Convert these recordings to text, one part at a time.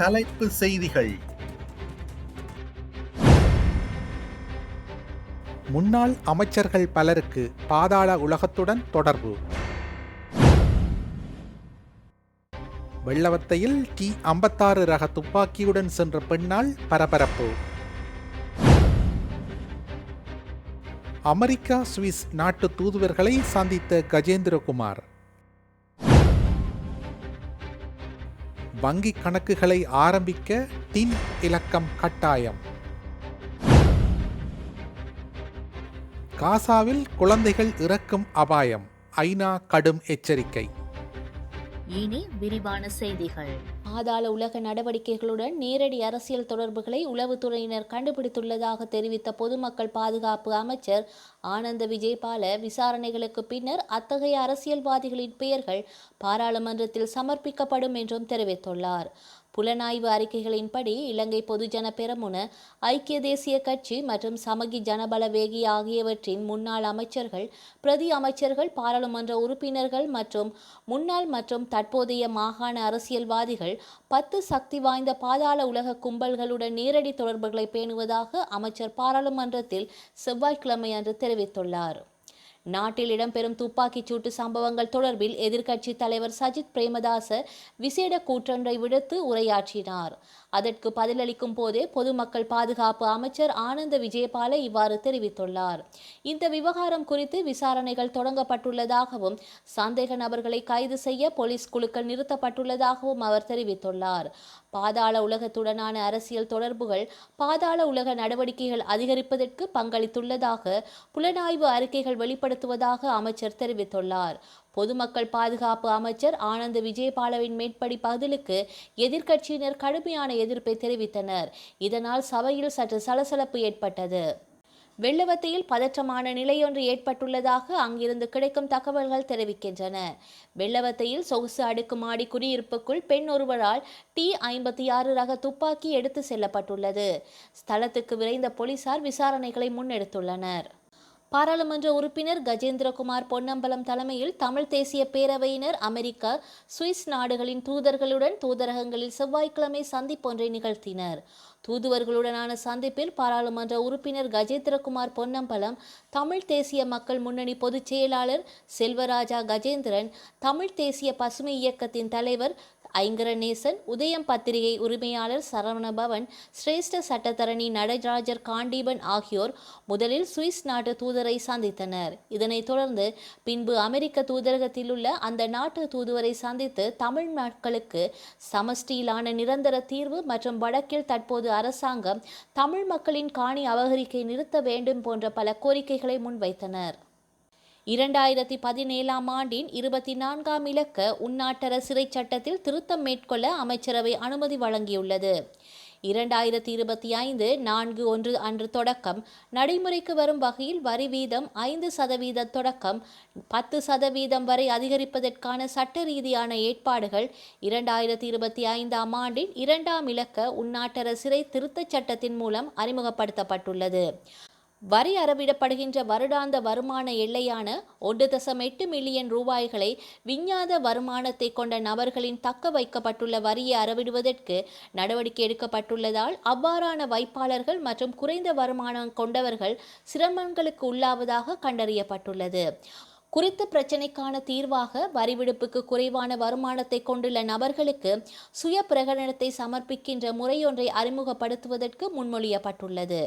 தலைப்பு செய்திகள். முன்னாள் அமைச்சர்கள் பலருக்கு பாதாள உலகத்துடன் தொடர்பு. வெள்ளவத்தையில் டி ஐம்பத்தாறு ரக துப்பாக்கியுடன் சென்ற பெண்ணால் பரபரப்பு. அமெரிக்கா சுவிஸ் நாட்டு தூதுவர்களை சந்தித்த கஜேந்திரகுமார். வங்கிக் கணக்குகளை ஆரம்பிக்க டின் இலக்கம் கட்டாயம். காசாவில் குழந்தைகள் இறக்கும் அபாயம். ஐநா கடும் எச்சரிக்கை. இனி விரிவான செய்திகள். ஆதாள உலக நடவடிக்கைகளுடன் நேரடி அரசியல் தொடர்புகளை உளவுத்துறையினர் கண்டுபிடித்துள்ளதாக தெரிவித்த பொதுமக்கள் பாதுகாப்பு அமைச்சர் ஆனந்த விஜயபால விசாரணைகளுக்கு பின்னர் அத்தகைய அரசியல்வாதிகளின் பெயர்கள் பாராளுமன்றத்தில் சமர்ப்பிக்கப்படும் என்றும் தெரிவித்துள்ளார். புலனாய்வு அறிக்கைகளின்படி இலங்கை பொதுஜன பெரமுன ஐக்கிய தேசிய கட்சி மற்றும் சமகி ஜனபல வேகி ஆகியவற்றின் முன்னாள் அமைச்சர்கள் பிரதி அமைச்சர்கள் பாராளுமன்ற உறுப்பினர்கள் மற்றும் முன்னாள் மற்றும் தற்போதைய மாகாண அரசியல்வாதிகள் பத்து சக்தி வாய்ந்த பாதாள உலக கும்பல்களுடன் நேரடி தொடர்புகளை பேணுவதாக அமைச்சர் பாராளுமன்றத்தில் செவ்வாய்க்கிழமை அன்று தெரிவித்துள்ளார். நாட்டில் இடம்பெறும் துப்பாக்கிச் சூட்டு சம்பவங்கள் தொடர்பில் எதிர்க்கட்சி தலைவர் சஜித் பிரேமதாச விசேட கூற்றொன்றை விடுத்து உரையாற்றினார். அதற்கு பதிலளிக்கும் போதே பொதுமக்கள் பாதுகாப்பு அமைச்சர் ஆனந்த விஜயபால இவ்வாறு தெரிவித்துள்ளார். இந்த விவகாரம் குறித்து விசாரணைகள் தொடங்கப்பட்டுள்ளதாகவும் சந்தேக நபர்களை கைது செய்ய போலீஸ் குழுக்கள் நிறுத்தப்பட்டுள்ளதாகவும் அவர் தெரிவித்துள்ளார். பாதாள உலகத்துடனான அரசியல் தொடர்புகள் பாதாள உலக நடவடிக்கைகள் அதிகரிப்பதற்கு பங்களித்துள்ளதாக புலனாய்வு அறிக்கைகள் வெளிப்படுத்துவதாக அமைச்சர் தெரிவித்துள்ளார். பொதுமக்கள் பாதுகாப்பு அமைச்சர் ஆனந்த் விஜயபாலவின் மேற்படி பதிலுக்கு எதிர்க்கட்சியினர் கடுமையான எதிர்ப்பை தெரிவித்தனர். இதனால் சபையில் சற்று சலசலப்பு ஏற்பட்டது. வெள்ளவத்தையில் பதற்றமான நிலையொன்று ஏற்பட்டுள்ளதாக அங்கிருந்து கிடைக்கும் தகவல்கள் தெரிவிக்கின்றன. வெள்ளவத்தையில் சொகுசு அடுக்குமாடி குடியிருப்புக்குள் பெண் ஒருவரால் டி ஐம்பத்தி ஆறு ரக துப்பாக்கி எடுத்து செல்லப்பட்டுள்ளது. ஸ்தலத்துக்கு விரைந்த போலீசார் விசாரணைகளை முன்னெடுத்துள்ளனர். பாராளுமன்ற உறுப்பினர் கஜேந்திரகுமார் பொன்னம்பலம் தலைமையில் தமிழ் தேசிய பேரவையினர் அமெரிக்கா சுவிஸ் நாடுகளின் தூதர்களுடன் தூதரகங்களில் செவ்வாய்க்கிழமை சந்திப்பொன்றை நிகழ்த்தினர். தூதுவர்களுடனான சந்திப்பில் பாராளுமன்ற உறுப்பினர் கஜேந்திரகுமார் பொன்னம்பலம் தமிழ் தேசிய மக்கள் முன்னணி பொதுச் செயலாளர் செல்வராஜா கஜேந்திரன் தமிழ் தேசிய பசுமை இயக்கத்தின் தலைவர் ஐங்கரநேசன் உதயம் பத்திரிகை உரிமையாளர் சரவணபவன் சிரேஷ்ட சட்டத்தரணி நடராஜர் காண்டீபன் ஆகியோர் முதலில் சுவிஸ் நாட்டு தூதரை சந்தித்தனர். இதனைத் தொடர்ந்து பின்பு அமெரிக்க தூதரகத்தில் உள்ள அந்த நாட்டு தூதுவரை சந்தித்து தமிழ் மக்களுக்கு சமஷ்டியிலான நிரந்தர தீர்வு மற்றும் வடக்கில் தற்போது அரசாங்கம் தமிழ் மக்களின் காணி அபகரிக்கை நிறுத்த வேண்டும் போன்ற பல கோரிக்கைகளை முன்வைத்தனர். இரண்டாயிரத்தி பதினேழாம் ஆண்டின் இருபத்தி நான்காம் இலக்க உன்னாட்டர சிறை சட்டத்தில் திருத்தம் மேற்கொள்ள அமைச்சரவை அனுமதி வழங்கியுள்ளது. இரண்டாயிரத்தி இருபத்தி ஐந்து நான்கு ஒன்று அன்று தொடக்கம். நடைமுறைக்கு வரும் வகையில் வரி வீதம் ஐந்து சதவீத தொடக்கம். பத்து சதவீதம் வரை அதிகரிப்பதற்கான சட்ட ரீதியான ஏற்பாடுகள் இரண்டாயிரத்தி இருபத்தி ஐந்தாம் ஆண்டின் இரண்டாம் இலக்க உள்நாட்டர சிறை திருத்தச் சட்டத்தின் மூலம் அறிமுகப்படுத்தப்பட்டுள்ளது. வரி அறவிடப்படுகின்ற வருடாந்த வருமான எல்லையான ஒன்று தசம் எட்டு மில்லியன் ரூபாய்களை விஞ்ஞாத வருமானத்தை கொண்ட நபர்களின் தக்க வைக்கப்பட்டுள்ள வரியை அறவிடுவதற்கு நடவடிக்கை எடுக்கப்பட்டுள்ளதால் அவ்வாறான வைப்பாளர்கள் மற்றும் குறைந்த வருமானம் கொண்டவர்கள் சிரமங்களுக்கு உள்ளாவதாக கண்டறியப்பட்டுள்ளது. குறித்த பிரச்சினைக்கான தீர்வாக வரிவிடுப்புக்கு குறைவான வருமானத்தை கொண்டுள்ள நபர்களுக்கு சுய பிரகடனத்தை சமர்ப்பிக்கின்ற முறையொன்றை அறிமுகப்படுத்துவதற்கு முன்மொழியப்பட்டுள்ளது.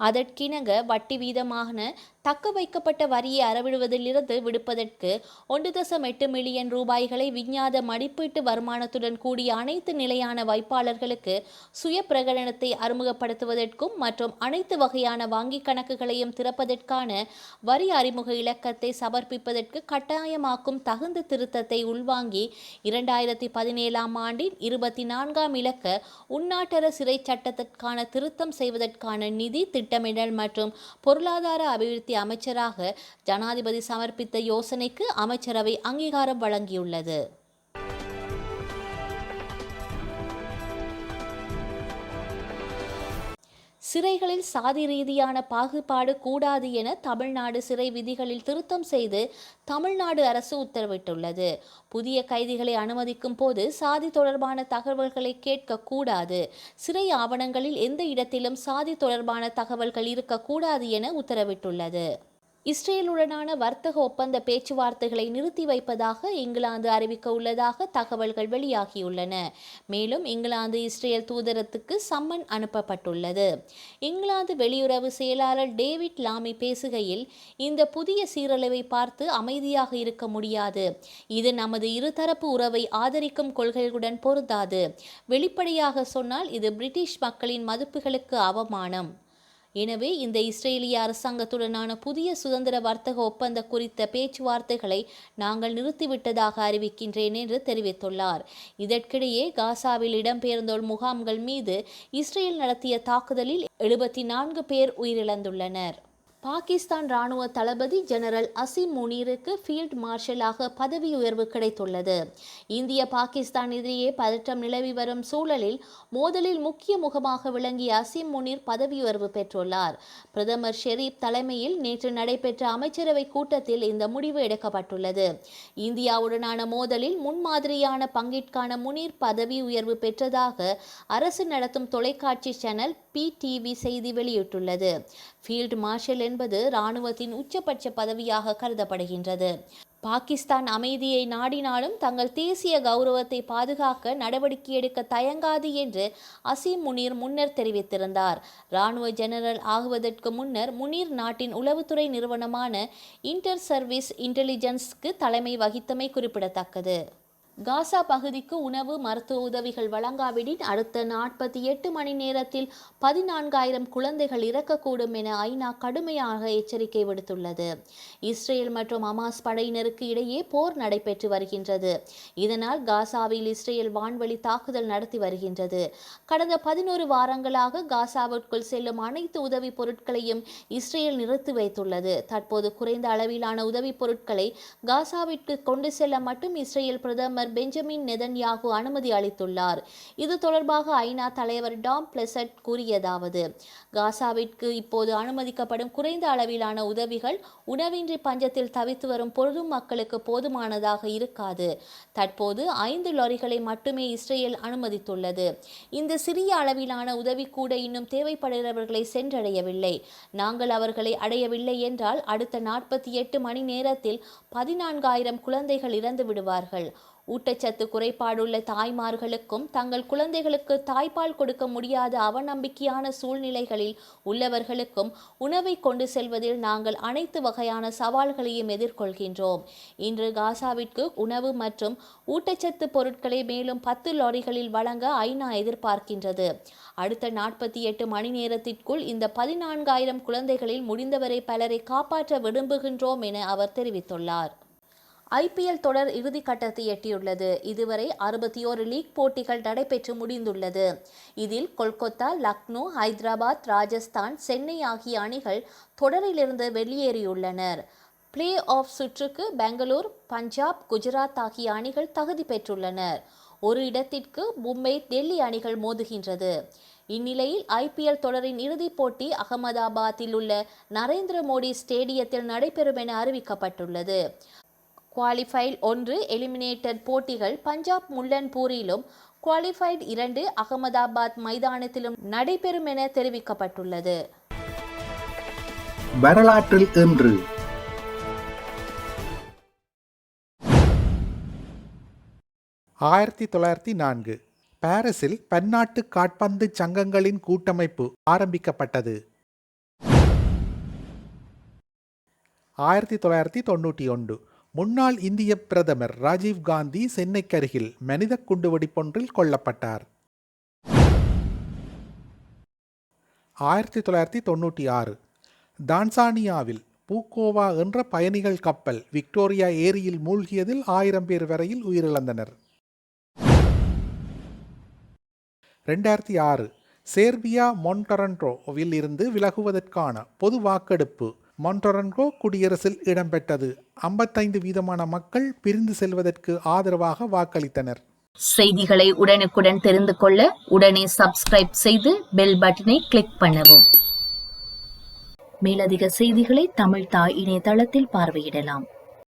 அதற்கிணங்க வட்டி வீதமான தக்க வைக்கப்பட்ட வரியை அறவிடுவதிலிருந்து விடுப்பதற்கு ஒன்று தசம் எட்டு மில்லியன் ரூபாய்களை விஞ்ஞாத மதிப்பீட்டு வருமானத்துடன் கூடிய அனைத்து நிலையான வைப்பாளர்களுக்கு சுய பிரகடனத்தை அறிமுகப்படுத்துவதற்கும் மற்றும் அனைத்து வகையான வங்கிக் கணக்குகளையும் திறப்பதற்கான வரி அறிமுக இலக்கத்தை சமர்ப்பிப்பதற்கு கட்டாயமாக்கும் தகுந்த திருத்தத்தை உள்வாங்கி இரண்டாயிரத்தி பதினேழாம் ஆண்டின் இருபத்தி நான்காம் இலக்க உள்நாட்டர சிறை சட்டத்திற்கான திருத்தம் செய்வதற்கான நிதி திட்டமிடல் மற்றும் பொருளாதார அபிவிருத்தி அமைச்சராக ஜனாதிபதி சமர்ப்பித்த யோசனைக்கு அமைச்சரவை அங்கீகாரம் வழங்கியுள்ளது. சிறைகளில் சாதி ரீதியான பாகுபாடு கூடாது என தமிழ்நாடு சிறை விதிகளில் திருத்தம் செய்து தமிழ்நாடு அரசு உத்தரவிட்டுள்ளது. புதிய கைதிகளை அனுமதிக்கும் போது சாதி தொடர்பான தகவல்களை கேட்க கூடாது. சிறை ஆவணங்களில் எந்த இடத்திலும் சாதி தொடர்பான தகவல்கள் இருக்கக்கூடாது என உத்தரவிட்டுள்ளது. இஸ்ரேலுடனான வர்த்தக ஒப்பந்த பேச்சுவார்த்தைகளை நிறுத்தி வைப்பதாக இங்கிலாந்து அறிவிக்க உள்ளதாக தகவல்கள் வெளியாகியுள்ளன. மேலும் இங்கிலாந்து இஸ்ரேல் தூதரத்துக்கு சம்மன் அனுப்பப்பட்டுள்ளது. இங்கிலாந்து வெளியுறவு செயலாளர் டேவிட் லாமி பேசுகையில் இந்த புதிய சீரழிவை பார்த்து அமைதியாக இருக்க முடியாது. இது நமது இருதரப்பு உறவை ஆதரிக்கும் கொள்கைகளுடன் பொருந்தாது. வெளிப்படையாக சொன்னால் இது பிரிட்டிஷ் மக்களின் மதிப்புகளுக்கு அவமானம். எனவே இந்த இஸ்ரேலிய அரசாங்கத்துடனான புதிய சுதந்திர வர்த்தக ஒப்பந்த குறித்த பேச்சுவார்த்தைகளை நாங்கள் நிறுத்திவிட்டதாக அறிவிக்கின்றேன் என்று தெரிவித்துள்ளார். இதற்கிடையே காசாவில் இடம்பெயர்ந்தோர் முகாம்கள் மீது இஸ்ரேல் நடத்திய தாக்குதலில் எழுபத்தி நான்கு பேர் உயிரிழந்துள்ளனர். பாகிஸ்தான் ராணுவ தளபதி ஜெனரல் அசிம் முனீருக்கு ஃபீல்ட் மார்ஷலாக பதவி உயர்வு கிடைத்துள்ளது. இந்திய பாகிஸ்தான் எதிரியே பதற்றம் நிலவி வரும் சூழலில் மோதலில் முக்கிய முகமாக விளங்கிய அசிம் முனீர் பதவி உயர்வு பெற்றுள்ளார். பிரதமர் ஷெரீப் தலைமையில் நேற்று நடைபெற்ற அமைச்சரவை கூட்டத்தில் இந்த முடிவு எடுக்கப்பட்டுள்ளது. இந்தியாவுடனான மோதலில் முன்மாதிரியான பங்கிற்கான முனீர் பதவி உயர்வு பெற்றதாக அரசு நடத்தும் தொலைக்காட்சி சேனல் பி டிவி செய்தி வெளியிட்டுள்ளது. ஃபீல்ட் மார்ஷல் என்பது இராணுவத்தின் உச்சபட்ச பதவியாக கருதப்படுகின்றது. பாகிஸ்தான் அமைதியை நாடினாலும் தங்கள் தேசிய கௌரவத்தை பாதுகாக்க நடவடிக்கை எடுக்க தயங்காது என்று அசீம் முனீர் முன்னர் தெரிவித்திருந்தார். இராணுவ ஜெனரல் ஆகுவதற்கு முன்னர் முனீர் நாட்டின் உளவுத்துறை நிறுவனமான இன்டர் சர்வீஸ் இன்டெலிஜென்ஸ்க்கு தலைமை வகித்தமை குறிப்பிடத்தக்கது. காசா பகுதிக்கு உணவு மருத்துவ உதவிகள் வழங்காவிடின் அடுத்த நாற்பத்தி எட்டு மணி நேரத்தில் பதினான்காயிரம் குழந்தைகள் இறக்கக்கூடும் என ஐநா கடுமையாக எச்சரிக்கை விடுத்துள்ளது. இஸ்ரேல் மற்றும் அமாஸ் படையினருக்கு இடையே போர் நடைபெற்று வருகின்றது. இதனால் காசாவில் இஸ்ரேல் வான்வழி தாக்குதல் நடத்தி வருகின்றது. கடந்த பதினோரு வாரங்களாக காசாவிற்குள் செல்லும் அனைத்து உதவிப் பொருட்களையும் இஸ்ரேல் நிறுத்தி வைத்துள்ளது. தற்போது குறைந்த அளவிலான உதவிப் பொருட்களை காசாவிற்கு கொண்டு செல்ல மட்டும் இஸ்ரேல் பிரதமர் பிரதமர் பெஞ்சமின் நெதன்யாகு அனுமதி அளித்துள்ளார். இது தொடர்பாக ஐநா தலைவர் டாம் பிளசட் கூறியதாவது காசாவிற்கு இப்போது அனுமதிக்கப்படும் குறைந்த அளவிலான உதவிகள் உணவின்றி பஞ்சத்தில் தவித்து வரும் பொது மக்களுக்கு போதுமானதாக இருக்காது. தற்போது ஐந்து லாரிகளை மட்டுமே இஸ்ரேல் அனுமதித்துள்ளது. இந்த சிறிய அளவிலான உதவி கூட இன்னும் தேவைப்படுகிறவர்களை சென்றடையவில்லை. நாங்கள் அவர்களை அடையவில்லை என்றால் அடுத்த நாற்பத்தி எட்டு மணி நேரத்தில் பதினான்காயிரம் குழந்தைகள் இறந்து விடுவார்கள். ஊட்டச்சத்து குறைபாடுள்ள தாய்மார்களுக்கும் தங்கள் குழந்தைகளுக்கு தாய்ப்பால் கொடுக்க முடியாத அவநம்பிக்கையான சூழ்நிலைகளில் உள்ளவர்களுக்கும் உணவை கொண்டு செல்வதில் நாங்கள் அனைத்து வகையான சவால்களையும் எதிர்கொள்கின்றோம். இன்று காசாவிற்கு உணவு மற்றும் ஊட்டச்சத்து பொருட்களை மேலும் பத்து லாரிகளில் வழங்க ஐநா எதிர்பார்க்கின்றது. அடுத்த நாற்பத்தி எட்டு மணி நேரத்திற்குள் இந்த பதினான்காயிரம் குழந்தைகளில் முடிந்தவரை பலரை காப்பாற்ற விரும்புகின்றோம் என அவர் தெரிவித்துள்ளார். ஐபிஎல் தொடர் இறுதி கட்டத்தை எட்டியுள்ளது. இதுவரை அறுபத்தி ஓரு லீக் போட்டிகள் நடைபெற்று முடிந்துள்ளது. இதில் கொல்கத்தா லக்னோ ஹைதராபாத் ராஜஸ்தான் சென்னை ஆகிய அணிகள் தொடரிலிருந்து வெளியேறியுள்ளனர். பிளே ஆஃப் சுற்றுக்கு பெங்களூர் பஞ்சாப் குஜராத் ஆகிய அணிகள் தகுதி பெற்றுள்ளனர். ஒரு இடத்திற்கு மும்பை டெல்லி அணிகள் மோதுகின்றது. இந்நிலையில் ஐபிஎல் தொடரின் இறுதிப் போட்டி அகமதாபாத்தில் உள்ள நரேந்திர மோடி ஸ்டேடியத்தில் நடைபெறும் என அறிவிக்கப்பட்டுள்ளது. குவாலிஃபைட் ஒன்று எலிமினேட்டர் போட்டிகள் பஞ்சாப் முல்லன்பூரிலும் குவாலிஃபைட் இரண்டு அகமதாபாத் மைதானத்திலும் நடைபெறும் என தெரிவிக்கப்பட்டுள்ளது. வரலாற்றில் இன்று. ஆயிரத்தி தொள்ளாயிரத்தி நான்கு. பாரிஸில் பன்னாட்டு காட்பந்து சங்கங்களின் கூட்டமைப்பு ஆரம்பிக்கப்பட்டது. ஆயிரத்தி தொள்ளாயிரத்தி தொண்ணூற்றி ஒன்று. முன்னாள் இந்திய பிரதமர் ராஜீவ் காந்தி சென்னைக்கருகில் மனித குண்டுவெடிப்பொன்றில் கொல்லப்பட்டார். ஆயிரத்தி தொள்ளாயிரத்தி தொண்ணூற்றி ஆறு தான்சானியாவில் பூக்கோவா என்ற பயணிகள் கப்பல் விக்டோரியா ஏரியில் மூழ்கியதில் ஆயிரம் பேர் வரையில் உயிரிழந்தனர். ரெண்டாயிரத்தி ஆறு சேர்பியா மொன்டரன்ட்ரோவில் இருந்து விலகுவதற்கான பொது வாக்கெடுப்பு மொன்டரன்கோ குடியரசில் இடம்பெற்றது. ஐம்பத்தைந்து வீதமான மக்கள் பிரிந்து செல்வதற்கு ஆதரவாக வாக்களித்தனர். செய்திகளை உடனுக்குடன் தெரிந்து கொள்ள உடனே சப்ஸ்கிரைப் செய்து பெல் பட்டனை கிளிக் பண்ணவும். மேலதிக செய்திகளை தமிழ் தாய் இணையதளத்தில் பார்வையிடலாம்.